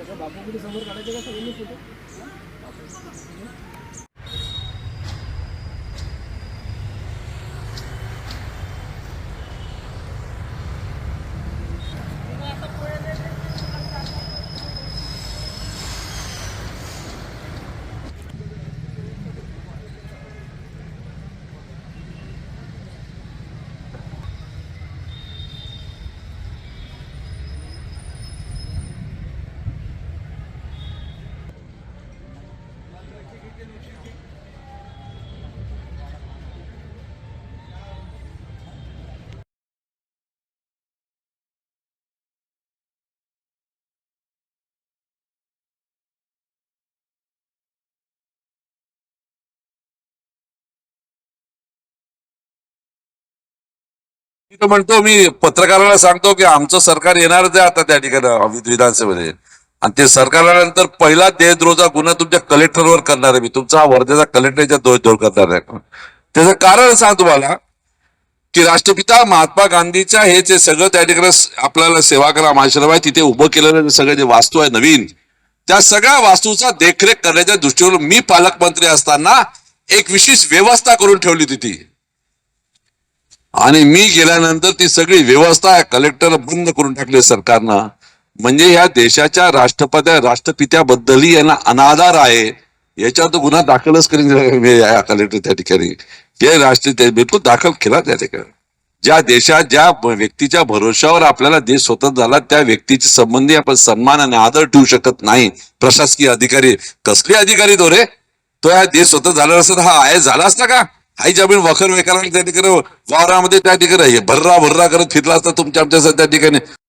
बापू बापूकडे समोर काढायचं का? सगळ्यांनी फोटो? मी तर म्हणतो मी पत्रकाराला सांगतो की आमचं सरकार येणार ते आता त्या ठिकाणी विधानसभेमध्ये. आणि ते सरकार आल्यानंतर पहिला देशद्रोहचा गुन्हा तुमच्या कलेक्टरवर करणार आहे मी. तुमचा हा वर्धेचा कलेक्टरच्या देशद्रोह करणार आहे. त्याचं कारण सांग तुम्हाला की राष्ट्रपिता महात्मा गांधीच्या हे जे सगळं त्या ठिकाणी आपल्याला आपल्याला सेवाग्राम आश्रम आहे तिथे उभं केलेलं सगळं जे वास्तू आहे नवीन त्या सगळ्या वास्तूचा देखरेख करण्याच्या दृष्टीवरून मी पालकमंत्री असताना एक विशेष व्यवस्था करून ठेवली होती ती आणि मी गेल्यानंतर ती सगळी व्यवस्था कलेक्टर बंद करून टाकली सरकारनं. म्हणजे ह्या देशाच्या राष्ट्रपत्या राष्ट्रपित्याबद्दलही यांना अनादार आहे. याच्यावर तो गुन्हा दाखलच करीन कलेक्टर त्या ठिकाणी. ते राष्ट्रीय बिलकुल दाखल केला त्या ठिकाणी. ज्या देशात ज्या व्यक्तीच्या भरोशावर आपल्याला देश स्वतंत्र झाला त्या व्यक्तीची संबंधी आपण सन्मान आणि आदर ठेवू शकत नाही. प्रशासकीय अधिकारी कसले अधिकारी तो रे? तो या देश स्वतंत्र झाला असता हा आय झाला असता का? हाही जमीन वखर वेकाराला त्या ठिकाणी वावरामध्ये त्या ठिकाणी भर्रा भर्रा करत फिरला असता तुमच्या आमच्या त्या ठिकाणी.